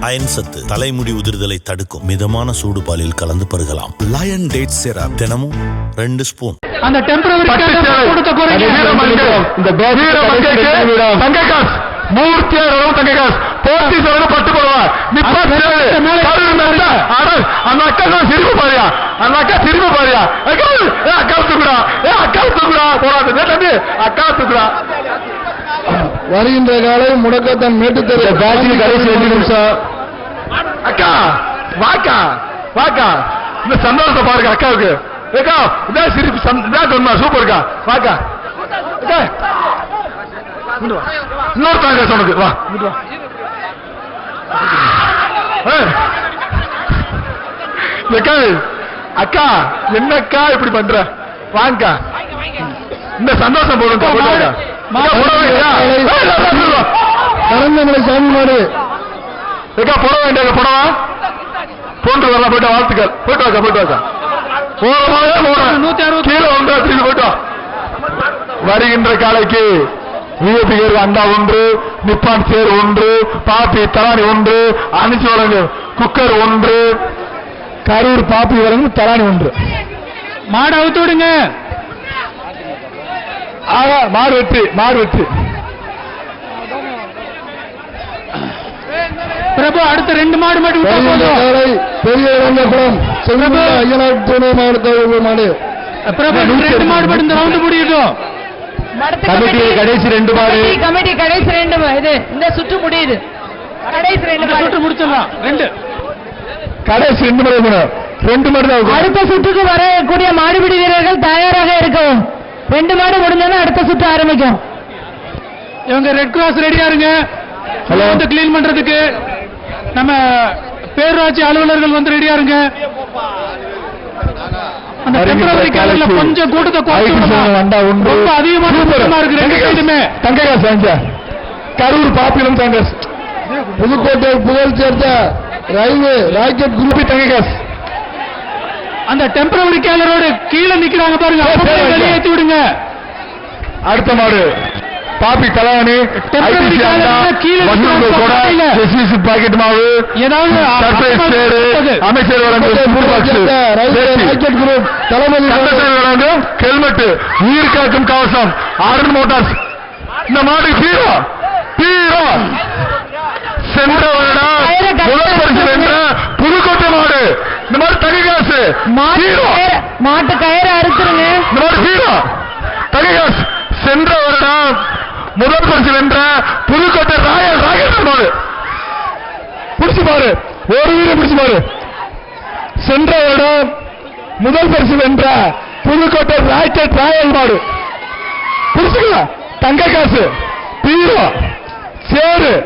Iron சத்து தலைமுடி உதிர்தலை தடுக்கும். மிதமான சூடு பாலில் கலந்து பருகலாம். லயன் டேட் சிரப் தினமும் ரெண்டு ஸ்பூன். அந்த அக்கா தூக்குடா. ஏ அக்கா தூக்குடா. போடாது. அக்கா தூக்குடா. வருகின்ற காலை முடக்கத்தான் மேட்டுத்தெரு. பேட்சில் கடைசி ரெண்டு நிமிஷம். அக்கா வாக்கா வாக்கா. இந்த சந்தோஷத்தை பாருங்க அக்காவுக்கு. ஏக்கா இதான் சிரிப்பு இதான் சொன்னா சூப்பர்க்கா வாக்கா. அக்கா. இன்னொரு தாங்க உனக்கு. வா. ஏக்கா, அக்கா என்னக்கா இப்படி பண்ற? வாங்கக்கா. இந்த சந்தோஷம் போடுங்க போடுங்க கரந்தமலை சாமி மாடு. ஏக்கா புடவை வேண்டிய புடவா? போன்று வரலாம் போயிட்டு வாழ்த்துக்கள். போயிட்டு வாக்கா போயிட்டு வாக்கா. போறமாவே போறேன் நூத்தி அறுபது. கீழே ஒன்றா திரும்பி போயிட்டு வா. வருகின்ற காலைக்கு விஐபிகள் அண்டா ஒன்று நிப்பான் சேர் ஒன்று பாப்பி தலானி ஒன்று அணிச்சு வழங்கு குக்கர் ஒன்று கரூர் பாப்பி வழங்கு தலானி ஒன்று. மாடு அவுத்து விடுங்க. ஆக மாடு வெற்றி மாடு வெற்றி பிரபு அடுத்த ரெண்டு மாடு காலை பெரிய செல்வந்த ஐயனார் துணை மாவட்ட மாடு. பிரபு ரெண்டு மாடு மட்டும் இந்த ரவுண்டு முடியட்டும். கமிட்டி. கடைசி ரெண்டு மாடு. கமிட்டி, கடைசி ரெண்டு இது இந்த சுற்று முடியுது. கடைசி ரெண்டு மாடு. சுற்று முடிச்சிடலாம். ரெண்டு. கடைசி ரெண்டு மாடு. ரெண்டு மாடு. அடுத்த சுற்றுக்கு வரக்கூடிய மாடுபிடி வீரர்கள் தயாராக இருக்கவும். ரெண்டு மாடு முடிஞ்சோன்னா அடுத்த சுற்று ஆரம்பிக்கும் இவங்க ரெட் கிராஸ் ரெடியா இருங்க. வந்து கிளீன் பண்றதுக்கு நம்ம பேரூராட்சி அலுவலர்கள் வந்து ரெடியா இருங்க அந்த கேலர்ல காலைக்கு கொஞ்சம் கூட்டத்தை குறைச்சு. ரொம்ப அதிகமான. கூட்டமா இருக்கு ரெண்டு. சைடுமே தங்ககாசு. கரூர் பாப்பிலும் காங்கிரஸ் புதுக்கோட்டை புகழ் சேர்த்த ரயில்வே ராக்கெட் குரூப் குருபி தங்ககாஸ் அந்த டெம்பரவரி கேலரோட கீழே நிக்கிறாங்க பாருங்க வெளியேற்றி விடுங்க அடுத்த மாடு பாப்பி. எஸ்விசி பாக்கெட் மாவு அமைச்சர் வழங்கும் ஹெல்மெட் உயிர் காக்கும் கவசம் ஆர்என் மோட்டார்ஸ் இந்த மாடு ஹீரோ ஹீரோ சென்ற வருடம் முதல் பரிசு வென்ற புதுக்கோட்டை மாடு இந்த மாதிரி ஹீரோ. கயிறு- மாட்டு கயிறு அறுத்துருங்க. இந்த மாதிரி ஹீரோ. தககாஸ் சென்ற வருடம் முதல் பரிசு வென்ற புதுக்கோட்டை ராய ராகேந்திர மாடு பிடிச்சு பாரு. ஒரு வீரம் பிடிச்சு பாரு. சென்ற வருடம் முதல் பரிசு வென்ற புதுக்கோட்டை ராக்கெட் ராயல் மாடு பிடிச்சுக்கலாம். தங்க காசு. பீரோ சேரு.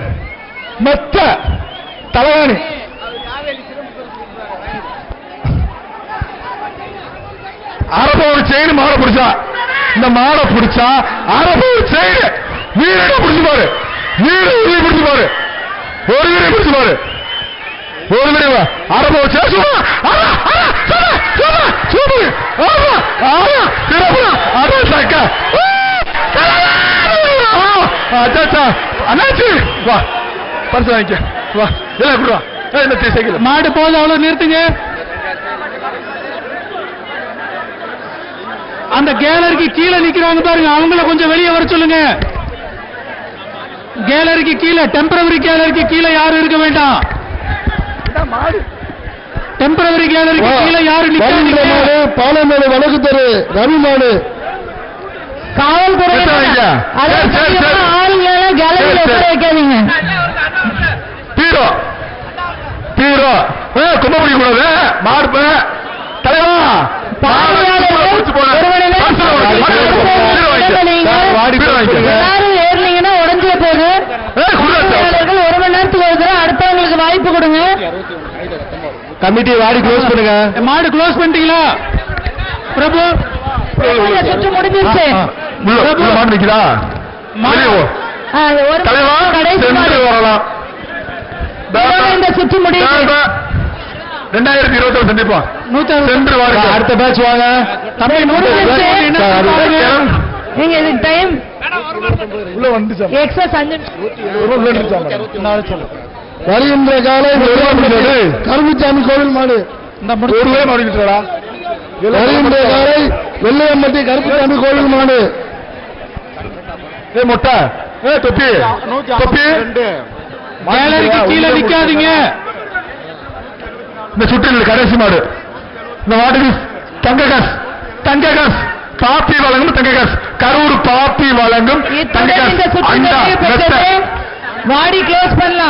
மெத்த. தலைவாணி அரபோடு செயின் மாடை பிடிச்சா? இந்த மாடை பிடிச்சா அரபோடு செயின் வீரனை பிடிச்சு பாரு. வீடு உறுதி பிடிச்சு பாரு. ஒரு வீரை பிடிச்சு பாரு. ஒரு வீரை அரபோடு செயின் சும்மா. ஆமா ஆமா சும்மா சும்மா சூப்பர் ஆமா ஆமா. சிறப்பு அட சக்க அச்சா அண்ணாச்சி வா. பரிசு வாங்கிக்க. வா. இல்லை இப்படி வா. ஏய், இந்த சைக்கிள் மாடு போது அவ்வளவு நிறுத்துங்க. அந்த கேலரிக்கு கீழே நிக்கிறாங்க பாருங்க. அவங்கள கொஞ்சம் வெளியே வர சொல்லுங்க. கேலரிக்கு கீழே டெம்பரவரி கேலரிக்கு கீழே யாரும் இருக்க வேண்டாம். டெம்பரவரி கேலரிக்கு கீழே யாரும் மாடு பாலமேடு வழக்கு தெரு ரவி மாடு காவல்துறை ஆளுங்களை கேலரியில. வைக்காதீங்க. தலைவா. கமிட்டி வாடி க்ளோஸ் பண்ணுங்க. மாடு க்ளோஸ் பண்ணிட்டீங்களா? பிரபு சுற்று முடிஞ்சிருச்சு. உள்ள மாடு முடியுது. ரெண்டாயிரத்தி இருபத்தி சந்திப்போம். சென்று வாருங்க. அடுத்த பேட்ச் வாங்க. நீங்க இது டைம் உள்ள வந்துச்சு எக்ஸஸ் அஞ்சு உள்ள வந்துச்சு வருகின்ற காலை. கருப்புச்சாமி கோவில் மாடு. வருகின்ற காலை வெள்ளையம்பட்டி கருப்புச்சாமி கோவில் மாடு. ஏ மொட்டை. ஏ தொப்பி. தொப்பி. கீழே நிக்காதீங்க. இந்த சுற்றில் கடைசி மாடு. இந்த மாட்டுக்கு தங்க காசு. தங்க காசு. பாப்பி வழங்கும் தங்க காசு. கரூர் பாப்பி வழங்கும் தங்க காசு. வாடி க்ளோஸ் பண்ணலாம்.